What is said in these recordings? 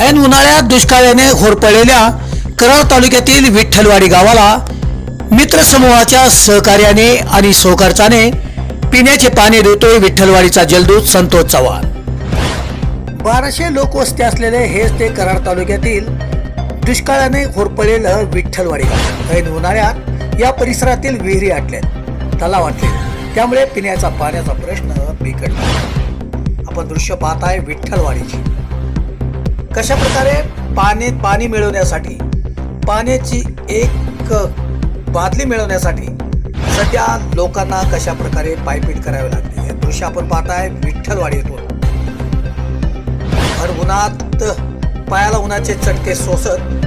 ऐन उन्हाळ्यात दुष्काळाने होरपळलेल्या कराड तालुक्यातील विठ्ठलवाडी गावाला मित्र समूहाच्या सहकार्याने आणि सहकारचाने पिण्याचे पाणी देतोय विठ्ठलवाडीचा जलदूत संतोष चव्हाण. बाराशे लोकवस्ती असलेले हेच ते कराड तालुक्यातील दुष्काळाने होरपळलेलं विठ्ठलवाडी गाव. ऐन उन्हाळ्यात या परिसरातील विहिरी आटल्यात तलाव आटले त्यामुळे पिण्याचा पाण्याचा प्रश्न बिघडला आपण दृश्य पाहताय विठ्ठलवाडीची. कशा प्रकारे पाणी पाणी मिळवण्यासाठी पाण्याची एक बादली मिळवण्यासाठी सध्या लोकांना कशा प्रकारे पायपीट करावी लागते हे दृश्य आपण पाहताय विठ्ठलवाडी येथून. भर उन्हात पायाला उन्हाचे चटके सोसत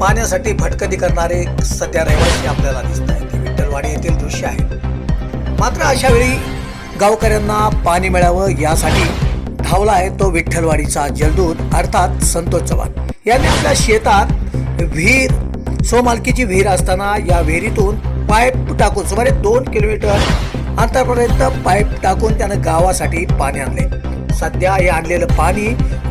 पाण्यासाठी भटकती करणारे सध्या रहिवासी आपल्याला दिसत आहेत हे विठ्ठलवाडी येथील दृश्य आहे. मात्र अशा वेळी गावकऱ्यांना पाणी मिळावं यासाठी धावला आहे तो विठ्ठलवाडीचा जलदूत अर्थात संतोष चव्हाण. यांनी आपल्या शेतात विहीर सोमालकीची विहीर असताना या विहिरीतून पाईप टाकून सुमारे दोन किलोमीटर अंतरापर्यंत पाईप टाकून त्यानं गावासाठी पाणी आणले. सध्या हे आणलेलं पाणी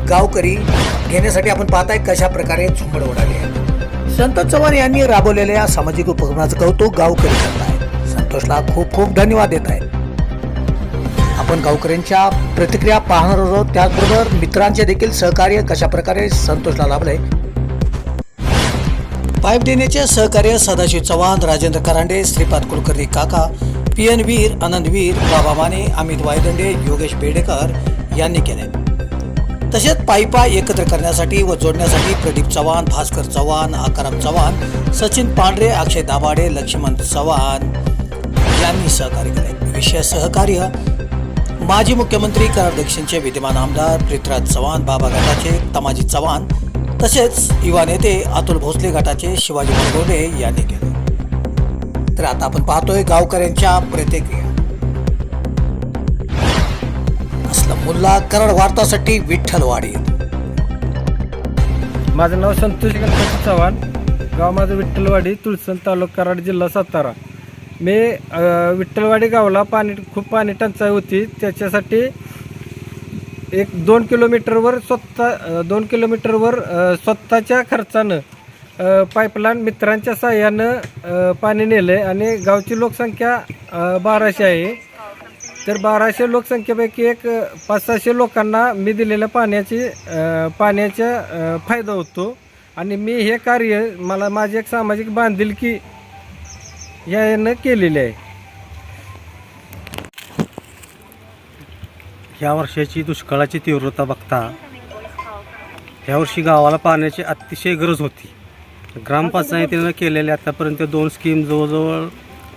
गावकरी घेण्यासाठी आपण पाहताय कशा प्रकारे झुंबड उडाली आहे. संतोष चव्हाण यांनी राबवलेल्या या सामाजिक उपक्रमाचं कौतुक गावकरी करत आहे संतोषला खूप खूप धन्यवाद देत आहे आपण गावकऱ्यांच्या प्रतिक्रिया पाहणार आहोत. त्याचबरोबर मित्रांचे देखील सहकार्य कशा प्रकारे संतोषला लाभलंय पाईप देण्याचे सहकार्य सदाशिव चव्हाण राजेंद्र करांडे श्रीपाद कुलकर्णी काका पी एन वीर आनंद वीर बाबा माने अमित वायदंडे योगेश बेडेकर यांनी केले. तसेच पाईपा एकत्र करण्यासाठी व जोडण्यासाठी प्रदीप चव्हाण भास्कर चव्हाण आकाराम चव्हाण सचिन पांढरे अक्षय दाभाडे लक्ष्मण चव्हाण यांनी सहकार्य केले. विशेष सहकार्य माजी मुख्यमंत्री कराड दक्षिणचे विद्यमान आमदार पृथ्वीराज चव्हाण बाबा गटाचे तमाजी चव्हाण तसेच युवा नेते अतुल भोसले गटाचे शिवाजी बडगोले यांनी केले. तर आता आपण पाहतोय गावकऱ्यांच्या प्रतिक्रिया. असलम मुल्ला कराड वार्तासाठी विठ्ठलवाडी माझं नाव संतोष गणपती चव्हाण. गाव माझं विठ्ठलवाडी तुळसण तालुका कराड जिल्हा सातारा. मी विठ्ठलवाडी गावाला पाणी खूप पाणी टंचाई होती. त्याच्यासाठी एक दोन किलोमीटरवर स्वतः दोन किलोमीटरवर स्वतःच्या खर्चानं पाईपलाईन मित्रांच्या साह्यानं पाणी नेलं. आहे आणि गावची लोकसंख्या बाराशे आहे. तर बाराशे लोकसंख्येपैकी एक पाच सहाशे लोकांना मी दिलेल्या पाण्याची पाण्याचा फायदा होतो. आणि मी हे कार्य मला माझी एक सामाजिक बांधिलकी यानं केलेली आहे. ह्या वर्षाची दुष्काळाची तीव्रता बघता ह्या वर्षी गावाला पाण्याची अतिशय गरज होती. ग्रामपंचायतीनं केलेल्या आतापर्यंत दोन स्कीम जवळजवळ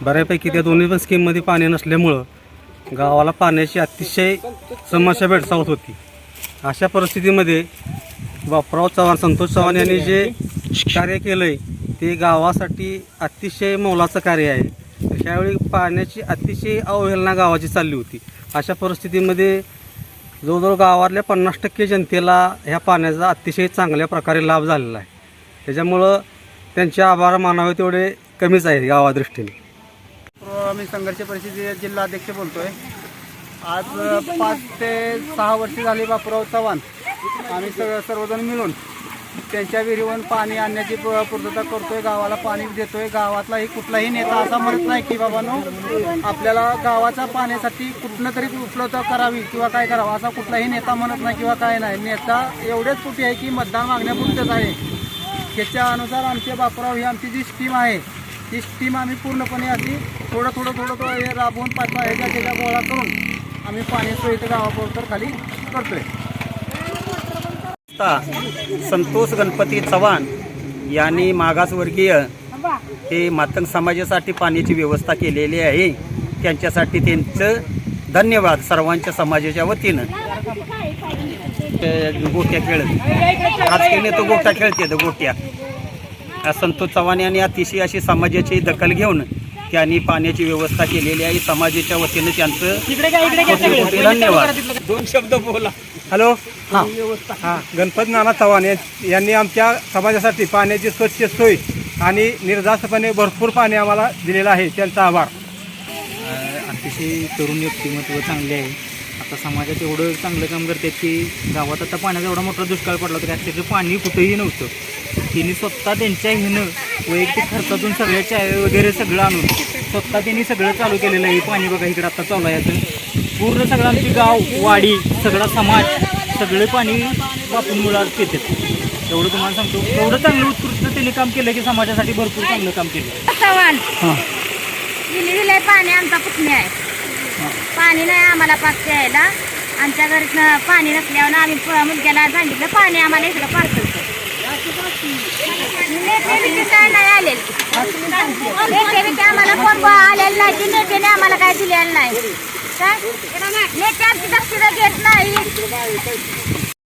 बऱ्यापैकी त्या दोन्ही पण स्कीममध्ये पाणी नसल्यामुळं गावाला पाण्याची अतिशय समस्या भेडसावत होती. अशा परिस्थितीमध्ये बापराव चव्हाण संतोष चव्हाण यांनी जे कार्य केलं आहे ते गावासाठी अतिशय मोलाचं कार्य आहे. ह्यावेळी पाण्याची अतिशय अवहेलना गावाची चालली होती. अशा परिस्थितीमध्ये जवळजवळ गावातल्या पन्नास टक्के जनतेला ह्या पाण्याचा अतिशय चांगल्या प्रकारे लाभ झालेला आहे. त्याच्यामुळं त्यांचे आभार मानावे तेवढे कमीच आहेत गावादृष्टीने. आम्ही संघर्ष परिषदेचे जिल्हा अध्यक्ष बोलतोय. आज पाच ते सहा वर्ष झाली बापूराव चव्हाण. आम्ही सगळं सर्वजण मिळून त्यांच्या विहिरीवरून पाणी आणण्याची पूर्तता करतोय गावाला पाणी देतोय. गावातलाही कुठलाही नेता असा म्हणत नाही की बाबांनो आपल्याला गावाच्या पाण्यासाठी कुठनं तरी उपलब्ध करावी किंवा काय करावं असा कुठलाही नेता म्हणत नाही किंवा काय नाही. नेता एवढेच कुठे आहे की मतदान मागण्यापुरतेच आहे. त्याच्या अनुसार आमचे बापराव ही आमची जी स्कीम आहे ती स्कीम आम्ही पूर्णपणे अशी थोडं थोडं थोडं थोडं हे राबवून पाच ह्याच्या त्याच्या गोळा करून आम्ही पाणी सोयीचं इथं खाली करतोय. संतोष गणपती चव्हाण यांनी मागासवर्गीय हे मातंग समाजासाठी पाण्याची व्यवस्था केलेली आहे. त्यांच्यासाठी त्यांचं धन्यवाद सर्वांच्या समाजाच्या वतीनं. ते गोट्या खेळत राजकीय नेते गोट्या खेळतात गोट्या. आज संतोष चव्हाण यांनी अतिशय अशी समाजाची दखल घेऊन त्यांनी पाण्याची व्यवस्था केलेली आहे. समाजाच्या वतीनं त्यांचं धन्यवाद. दोन शब्द बोला. हॅलो? हां. हां गणपती नाना चव्हाण यांनी आमच्या समाजासाठी पाण्याची स्वच्छ सोय आणि निर्धास्तपणे भरपूर पाणी आम्हाला दिलेलं आहे. त्यांचा आभार. अतिशय तरुण व्यक्तिमत्व चांगले आहे. आता समाजात एवढं चांगलं काम करतात की गावात आता पाण्याचा एवढा मोठा दुष्काळ पडला होता अक्षरशः पाणी कुठेही नव्हतं. त्यांनी स्वतः त्यांच्या ह्यानं वैयक्तिक खर्चातून सगळ्या चाय वगैरे सगळं आणून स्वतः त्यांनी सगळं चालू केलेलं आहे. पाणी बघा इकडं आता चालू आहे पूर्ण सगळं आमची गाव वाडी सगळा समाज सगळे पाणी वापरून मुळात पितात. एवढं तुम्हाला सांगतो. एवढं चांगलं उत्कृष्ट त्यांनी काम केलं की समाजासाठी भरपूर चांगलं काम केलं. चव्हाण दिलंय पाणी आमचा पुतण्या आहे. पाणी नाही आम्हाला पाक प्यायला. आमच्या घरीत पाणी नसल्यावर आम्ही मुलग्याला सांगितलं पाणी आम्हाला इकडं पार्सल काय नाही आलेले. नेते आम्हाला कोण आलेलं नाही. की नेत्याने आम्हाला काय दिलेलं नाही. काय नेते आमची दक्षता घेत नाही.